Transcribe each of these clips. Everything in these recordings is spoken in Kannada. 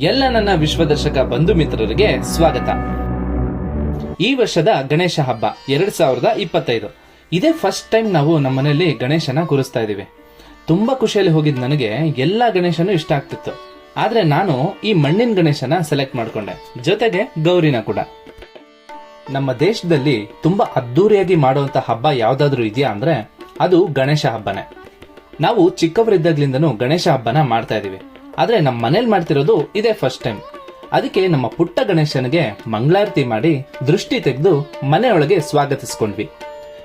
ಎಲ್ಲ ನನ್ನ ವಿಶ್ವದರ್ಶಕ ಬಂಧು ಮಿತ್ರರಿಗೆ ಸ್ವಾಗತ. ಈ ವರ್ಷದ ಗಣೇಶ ಹಬ್ಬ, ಎರಡ್ ಸಾವಿರದ ಇಪ್ಪತ್ತೈದು. ಇದೇ ಫಸ್ಟ್ ಟೈಮ್ ನಾವು ನಮ್ಮ ಮನೆಯಲ್ಲಿ ಗಣೇಶನ ಕೂರಿಸ್ತಾ ಇದೀವಿ ತುಂಬಾ ಖುಷಿಯಲ್ಲಿ ಹೋಗಿದ್ ನನಗೆ ಎಲ್ಲ ಗಣೇಶನು ಇಷ್ಟ ಆಗ್ತಿತ್ತು. ಆದ್ರೆ ನಾನು ಈ ಮಣ್ಣಿನ ಗಣೇಶನ ಸೆಲೆಕ್ಟ್ ಮಾಡ್ಕೊಂಡೆ. ಜೊತೆಗೆ ಗೌರಿನ ಕೂಡ. ನಮ್ಮ ದೇಶದಲ್ಲಿ ತುಂಬಾ ಅದ್ದೂರಿಯಾಗಿ ಮಾಡುವಂತ ಹಬ್ಬ ಯಾವ್ದಾದ್ರು ಇದೆಯಾ ಅಂದ್ರೆ ಅದು ಗಣೇಶ ಹಬ್ಬನೇ. ನಾವು ಚಿಕ್ಕವರಿದ್ದಾಗ್ಲಿಂದನೂ ಗಣೇಶ ಹಬ್ಬನ ಮಾಡ್ತಾ ಇದೀವಿ ಆದ್ರೆ ನಮ್ಮ ಮನೇಲಿ ಮಾಡ್ತಿರೋದು ಇದೇ ಫಸ್ಟ್ ಟೈಮ್ ಅದಕ್ಕೆ ನಮ್ಮ ಪುಟ್ಟ ಗಣೇಶನಿಗೆ ಮಂಗಳಾರತಿ ಮಾಡಿ ದೃಷ್ಟಿ ತೆಗೆದು ಮನೆಯೊಳಗೆ ಸ್ವಾಗತಿಸ್ಕೊಂಡ್ವಿ.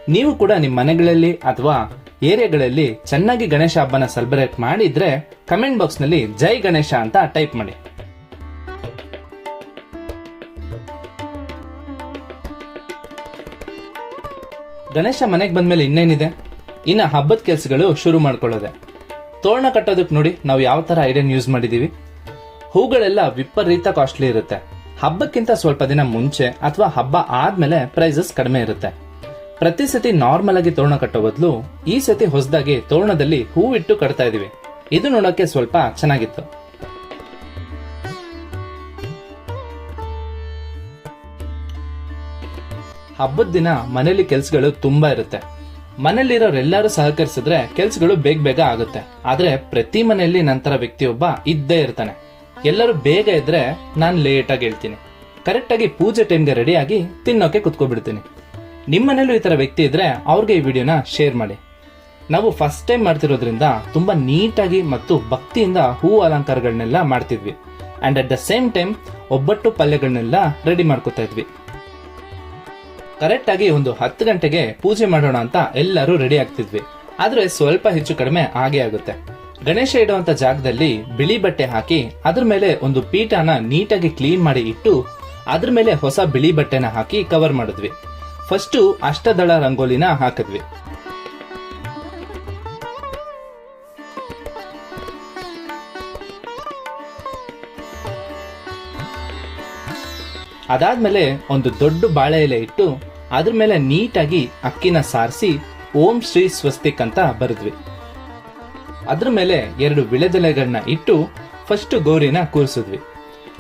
ನೀವು ಕೂಡ ನಿಮ್ಮ ಮನೆಗಳಲ್ಲಿ ಅಥವಾ ಏರಿಯಾಗಳಲ್ಲಿ ಚೆನ್ನಾಗಿ ಗಣೇಶ ಹಬ್ಬನ ಸೆಲೆಬ್ರೇಟ್ ಮಾಡಿದ್ರೆ ಕಮೆಂಟ್ ಬಾಕ್ಸ್ನಲ್ಲಿ ಜೈ ಗಣೇಶ ಅಂತ ಟೈಪ್ ಮಾಡಿ. ಗಣೇಶ ಮನೆಗೆ ಬಂದ್ಮೇಲೆ ಇನ್ನೇನಿದೆ? ಇನ್ನ ಹಬ್ಬದ ಕೆಲಸಗಳು ಶುರು ಮಾಡ್ಕೊಳ್ಳೋದೆ. ತೋರಣ ಕಟ್ಟೋದಕ್ಕೆ ನೋಡಿ ನಾವು ಯಾವ ತರ ಐಡಿಯನ್ ಯೂಸ್ ಮಾಡಿದೀವಿ. ಹೂಗಳೆಲ್ಲ ವಿಪರೀತ ಕಾಸ್ಟ್ಲಿ ಇರುತ್ತೆ. ಹಬ್ಬಕ್ಕಿಂತ ಸ್ವಲ್ಪ ದಿನ ಮುಂಚೆ ಅಥವಾ ಹಬ್ಬ ಆದ್ಮೇಲೆ ಪ್ರೈಸಸ್ ಕಡಿಮೆ ಇರುತ್ತೆ. ಪ್ರತಿ ಸತಿ ನಾರ್ಮಲ್ ಆಗಿ ತೋರಣ ಕಟ್ಟೋ ಬದಲು ಈ ಸತಿ ಹೊಸದಾಗಿ ತೋರಣದಲ್ಲಿ ಹೂ ಇಟ್ಟು ಕಟ್ತಾ ಇದೀವಿ. ಇದು ನೋಡೋಕೆ ಸ್ವಲ್ಪ ಚೆನ್ನಾಗಿತ್ತು. ಹಬ್ಬದ ದಿನ ಮನೇಲಿ ಕೆಲ್ಸಗಳು ತುಂಬಾ ಇರುತ್ತೆ. ಮನೇಲಿರೋರೆಲ್ಲರೂ ಸಹಕರಿಸಿದ್ರೆ ಕೆಲ್ಸಗಳು ಬೇಗ ಬೇಗ ಆಗುತ್ತೆ. ಆದ್ರೆ ಪ್ರತಿ ಮನೆಯಲ್ಲಿ ನಂತರ ವ್ಯಕ್ತಿಯೊಬ್ಬ ಇದ್ದೇ ಇರ್ತಾನೆ. ಎಲ್ಲರೂ ಬೇಗ ಇದ್ರೆ ನಾನು ಲೇಟ್ ಆಗಿ ಹೇಳ್ತೀನಿ. ಕರೆಕ್ಟ್ ಆಗಿ ಪೂಜೆ ಟೈಮ್ಗೆ ರೆಡಿಯಾಗಿ ತಿನ್ನೋಕೆ ಕುತ್ಕೊಬಿಡ್ತೀನಿ. ನಿಮ್ಮ ಮನೇಲೂ ಈ ತರ ವ್ಯಕ್ತಿ ಇದ್ರೆ ಅವ್ರಿಗೆ ಈ ವಿಡಿಯೋನ ಶೇರ್ ಮಾಡಿ. ನಾವು ಫಸ್ಟ್ ಟೈಮ್ ಮಾಡ್ತಿರೋದ್ರಿಂದ ತುಂಬಾ ನೀಟಾಗಿ ಮತ್ತು ಭಕ್ತಿಯಿಂದ ಹೂ ಅಲಂಕಾರಗಳನ್ನೆಲ್ಲ ಮಾಡ್ತಿದ್ವಿ. And at the same time ಒಬ್ಬಟ್ಟು ಪಲ್ಯಗಳನ್ನೆಲ್ಲ ರೆಡಿ ಮಾಡ್ಕೊತಾ ಇದ್ವಿ. ಕರೆಕ್ಟ್ ಆಗಿ ಒಂದು ಹತ್ತು ಗಂಟೆಗೆ ಪೂಜೆ ಮಾಡೋಣ ಅಂತ ಎಲ್ಲರೂ ರೆಡಿ ಆಗ್ತಿದ್ವಿ. ಆದ್ರೆ ಸ್ವಲ್ಪ ಹೆಚ್ಚು ಕಡಿಮೆ ಆಗೇ ಆಗುತ್ತೆ. ಗಣೇಶ ಇಡುವಂತ ಜಾಗದಲ್ಲಿ ಬಿಳಿ ಬಟ್ಟೆ ಹಾಕಿ ಅದ್ರ ಮೇಲೆ ಒಂದು ಪೀಠನ ನೀಟಾಗಿ ಕ್ಲೀನ್ ಮಾಡಿ ಇಟ್ಟು ಅದ್ರ ಮೇಲೆ ಹೊಸ ಬಿಳಿ ಬಟ್ಟೆನ ಹಾಕಿ ಕವರ್ ಮಾಡಿದ್ವಿ. ಫಸ್ಟು ಅಷ್ಟದಳ ರಂಗೋಲಿನ ಹಾಕಿದ್ವಿ. ಅದಾದ್ಮೇಲೆ ಒಂದು ದೊಡ್ಡ ಬಾಳೆ ಎಲೆ ಇಟ್ಟು ಅದ್ರ ಮೇಲೆ ನೀಟಾಗಿ ಅಕ್ಕಿನ ಸಾರಿಸಿ ಓಂ ಶ್ರೀ ಸ್ವಸ್ತಿಕ್ ಅಂತ ಬರೆದ್ವಿ. ಅದ್ರ ಮೇಲೆ ಎರಡು ವಿಳೆದೆಲೆಗಳನ್ನ ಇಟ್ಟು ಫಸ್ಟ್ ಗೌರಿನ ಕೂರಿಸಿದ್ವಿ.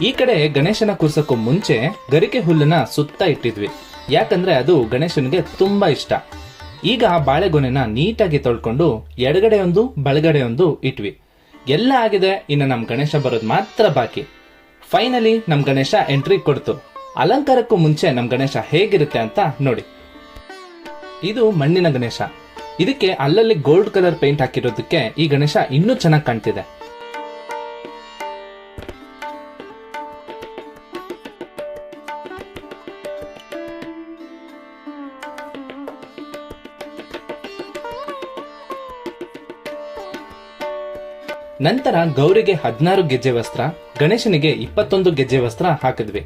ಈ ಕಡೆ ಗಣೇಶನ ಕೂರ್ಸಕ್ಕೂ ಮುಂಚೆ ಗರಿಕೆ ಹುಲ್ಲನ್ನ ಸುತ್ತ ಇಟ್ಟಿದ್ವಿ. ಯಾಕಂದ್ರೆ ಅದು ಗಣೇಶನಿಗೆ ತುಂಬಾ ಇಷ್ಟ. ಈಗ ಬಾಳೆಗೊನೆನ ನೀಟಾಗಿ ತೊಳ್ಕೊಂಡು ಎಡಗಡೆ ಒಂದು ಬಲಗಡೆ ಒಂದು ಇಟ್ವಿ. ಎಲ್ಲ ಆಗಿದೆ, ಇನ್ನು ನಮ್ಮ ಗಣೇಶ ಬರೋದು ಮಾತ್ರ ಬಾಕಿ. ಫೈನಲಿ ನಮ್ಮ ಗಣೇಶ ಎಂಟ್ರಿ ಕೊಡ್ತು. ಅಲಂಕಾರಕ್ಕೂ ಮುಂಚೆ ನಮ್ ಗಣೇಶ ಹೇಗಿರುತ್ತೆ ಅಂತ ನೋಡಿ. ಇದು ಮಣ್ಣಿನ ಗಣೇಶ. ಇದಕ್ಕೆ ಅಲ್ಲಲ್ಲಿ ಗೋಲ್ಡ್ ಕಲರ್ ಪೇಂಟ್ ಹಾಕಿರೋದಕ್ಕೆ ಈ ಗಣೇಶ ಇನ್ನೂ ಚೆನ್ನಾಗಿ ಕಾಣ್ತಿದೆ. ನಂತರ ಗೌರಿಗೆ ಹದಿನಾರು ಗೆಜ್ಜೆ ವಸ್ತ್ರ, ಗಣೇಶನಿಗೆ ಇಪ್ಪತ್ತೊಂದು ಗೆಜ್ಜೆ ವಸ್ತ್ರ ಹಾಕಿದ್ವಿ.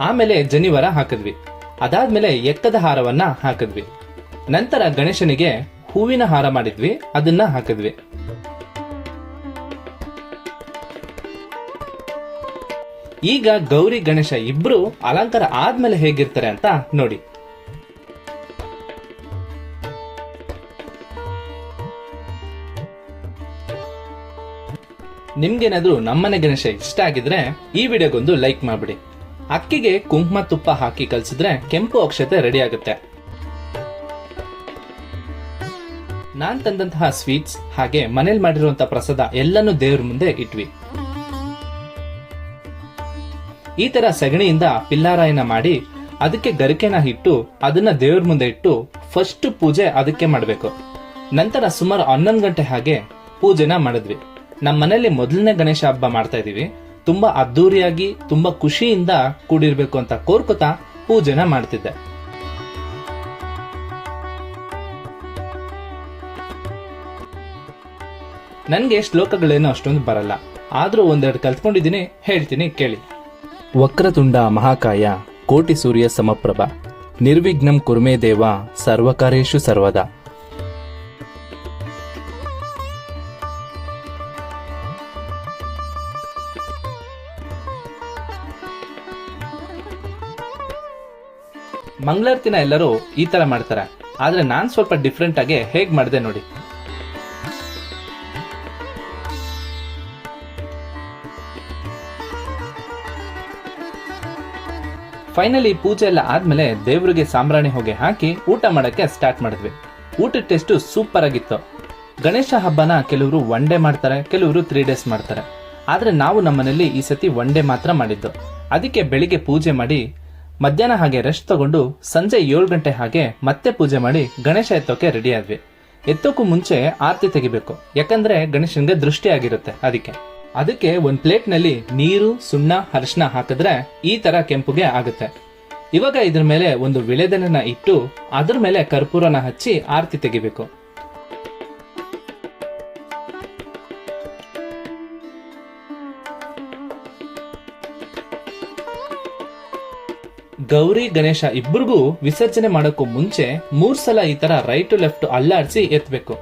ಆಮೇಲೆ ಜನಿವಾರ ಹಾಕಿದ್ವಿ. ಅದಾದ್ಮೇಲೆ ಎಕ್ಕದ ಹಾರವನ್ನ ಹಾಕಿದ್ವಿ. ನಂತರ ಗಣೇಶನಿಗೆ ಹೂವಿನ ಹಾರ ಮಾಡಿದ್ವಿ, ಅದನ್ನ ಹಾಕಿದ್ವಿ. ಈಗ ಗೌರಿ, ಗಣೇಶ ಇಬ್ರು ಅಲಂಕಾರ ಆದ್ಮೇಲೆ ಹೇಗಿರ್ತಾರೆ ಅಂತ ನೋಡಿ. ನಿಮ್ಗೇನಾದ್ರೂ ನಮ್ಮನೆ ಗಣೇಶ ಇಷ್ಟ ಆಗಿದ್ರೆ ಈ ವಿಡಿಯೋಗೊಂದು ಲೈಕ್ ಮಾಡ್ಬಿಡಿ. ಅಕ್ಕಿಗೆ ಕುಂಕುಮ ತುಪ್ಪ ಹಾಕಿ ಕಲಸಿದ್ರೆ ಕೆಂಪು ಅಕ್ಷತೆ ರೆಡಿ ಆಗುತ್ತೆ. ನಾನ್ ತಂದಂತಹ ಸ್ವೀಟ್ಸ್ ಹಾಗೆ ಮನೇಲಿ ಮಾಡಿರುವಂತಹ ಪ್ರಸಾದ ಎಲ್ಲನೂ ದೇವ್ರ ಮುಂದೆ ಇಟ್ವಿ. ಈ ತರ ಸಗಣಿಯಿಂದ ಪಿಲ್ಲಾರಾಯನ ಮಾಡಿ ಅದಕ್ಕೆ ಗರಿಕೆನ ಇಟ್ಟು ಅದನ್ನ ದೇವ್ರ ಮುಂದೆ ಇಟ್ಟು ಫಸ್ಟ್ ಪೂಜೆ ಅದಕ್ಕೆ ಮಾಡಬೇಕು. ನಂತರ ಸುಮಾರು ಹನ್ನೊಂದು ಗಂಟೆ ಹಾಗೆ ಪೂಜೆನ ಮಾಡಿದ್ವಿ. ನಮ್ಮ ಮನೇಲಿ ಮೊದಲನೇ ಗಣೇಶ ಹಬ್ಬ ಮಾಡ್ತಾ ಇದೀವಿ. ತುಂಬಾ ಅದ್ದೂರಿಯಾಗಿ, ತುಂಬಾ ಖುಷಿಯಿಂದ ಕೂಡಿರ್ಬೇಕು ಅಂತ ಕೋರ್ಕೊತಾ ಪೂಜೆನ ಮಾಡ್ತಿದ್ದೆ. ನನಗೆ ಶ್ಲೋಕಗಳೇನು ಅಷ್ಟೊಂದು ಬರಲ್ಲ. ಆದ್ರೂ ಒಂದೆರಡು ಕಲ್ತ್ಕೊಂಡಿದ್ದೀನಿ, ಹೇಳ್ತೀನಿ, ಕೇಳಿ. ವಕ್ರತುಂಡ ಮಹಾಕಾಯ, ಕೋಟಿ ಸೂರ್ಯ ಸಮಪ್ರಭ. ನಿರ್ವಿಘ್ನಂ ಕುರ್ಮೇ ದೇವ, ಸರ್ವಕಾರೇಶು ಸರ್ವದಾ. ಮಂಗಳಾರತಿನ ಎಲ್ಲರೂ ಈ ತರ ಮಾಡ್ತಾರೆ. ಆದ್ರೆ ನಾನ್ ಸ್ವಲ್ಪ ಡಿಫ್ರೆಂಟ್ ಆಗಿ ಹೇಗ್ ಮಾಡಿದೆ ನೋಡಿ. ಫೈನಲಿ ಪೂಜೆ ಎಲ್ಲ ಆದ್ಮೇಲೆ ದೇವ್ರಿಗೆ ಸಾಂಬ್ರಾಣಿ ಹೊಗೆ ಹಾಕಿ ಊಟ ಮಾಡಕ್ಕೆ ಸ್ಟಾರ್ಟ್ ಮಾಡಿದ್ವಿ. ಊಟದ ಟೇಸ್ಟು ಸೂಪರ್ ಆಗಿತ್ತು. ಗಣೇಶ ಹಬ್ಬನ ಕೆಲವರು ಒನ್ ಡೇ ಮಾಡ್ತಾರೆ, ಕೆಲವರು ತ್ರೀ ಡೇಸ್ ಮಾಡ್ತಾರೆ. ಆದ್ರೆ ನಾವು ನಮ್ಮನೇಲಿ ಈ ಸತಿ ಒನ್ ಡೇ ಮಾತ್ರ ಮಾಡಿದ್ದು. ಅದಕ್ಕೆ ಬೆಳಿಗ್ಗೆ ಪೂಜೆ ಮಾಡಿ ಮಧ್ಯಾಹ್ನ ಹಾಗೆ ರೆಸ್ಟ್ ತಗೊಂಡು ಸಂಜೆ ಏಳು ಗಂಟೆ ಹಾಗೆ ಮತ್ತೆ ಪೂಜೆ ಮಾಡಿ ಗಣೇಶ ಎತ್ತೋಕೆ ರೆಡಿ ಆದ್ವಿ. ಎತ್ತೋಕ್ಕೂ ಮುಂಚೆ ಆರತಿ ತೆಗಿಬೇಕು. ಯಾಕಂದ್ರೆ ಗಣೇಶನ್ಗೆ ದೃಷ್ಟಿ ಆಗಿರುತ್ತೆ ಅದಕ್ಕೆ. ಅದಕ್ಕೆ ಒಂದು ಪ್ಲೇಟ್ನಲ್ಲಿ ನೀರು, ಸುಣ್ಣ ಅರಿಶಿನ ಹಾಕಿದ್ರೆ ಈ ತರ ಕೆಂಪುಗೆ ಆಗುತ್ತೆ. ಇವಾಗ ಇದ್ರ ಮೇಲೆ ಒಂದು ವಿಳೆದೆಲೆನ ಇಟ್ಟು ಅದ್ರ ಮೇಲೆ ಕರ್ಪೂರನ ಹಚ್ಚಿ ಆರತಿ ತೆಗಿಬೇಕು. ಗೌರಿ, ಗಣೇಶ ಇಬ್ಬರಿಗೂ ವಿಸರ್ಜನೆ ಮಾಡೋಕ್ಕೂ ಮುಂಚೆ ಮೂರ್ ಸಲ ಈ ತರ ರೈಟ್ ಟು ಲೆಫ್ಟ್ ಅಲ್ಲಾಡಿಸಿ ಎತ್ತಬೇಕು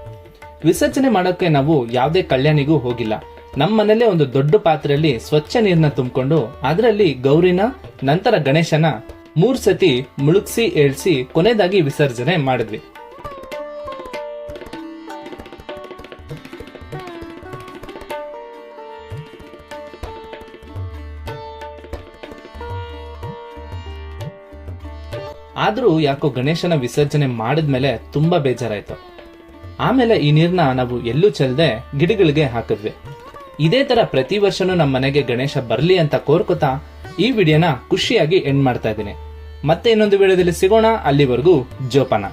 ವಿಸರ್ಜನೆ ಮಾಡೋಕೆ ನಾವು ಯಾವುದೇ ಕಲ್ಯಾಣಿಗೂ ಹೋಗಿಲ್ಲ. ನಮ್ಮ ಒಂದು ದೊಡ್ಡ ಪಾತ್ರೆಯಲ್ಲಿ ಸ್ವಚ್ಛ ನೀರನ್ನ ತುಂಬಿಕೊಂಡು ಅದರಲ್ಲಿ ಗೌರಿನ, ನಂತರ ಗಣೇಶನ ಮೂರ್ ಸತಿ ಮುಳುಗ್ಸಿ, ಏಳ್ಸಿ ಕೊನೆದಾಗಿ ವಿಸರ್ಜನೆ ಮಾಡಿದ್ವಿ. ಆದ್ರೂ ಯಾಕೋ ಗಣೇಶನ ವಿಸರ್ಜನೆ ಮಾಡಿದ್ಮೇಲೆ ತುಂಬಾ ಬೇಜಾರಾಯಿತು. ಆಮೇಲೆ ಈ ನೀರನ್ನ ನಾವು ಎಲ್ಲೂ ಚೆಲ್ಲದೆ ಗಿಡಗಳಿಗೆ ಹಾಕಿದ್ವಿ. ಇದೇ ತರ ಪ್ರತಿ ವರ್ಷನೂ ನಮ್ಮ ಮನೆಗೆ ಗಣೇಶ ಬರಲಿ ಅಂತ ಕೋರ್ಕೊತಾ ಈ ವಿಡಿಯೋನ ಖುಷಿಯಾಗಿ ಎಂಡ್ ಮಾಡ್ತಾ ಇದ್ದೀನಿ. ಮತ್ತೆ ಇನ್ನೊಂದು ವಿಡಿಯೋದಲ್ಲಿ ಸಿಗೋಣ, ಅಲ್ಲಿವರೆಗೂ ಜೋಪಾನ.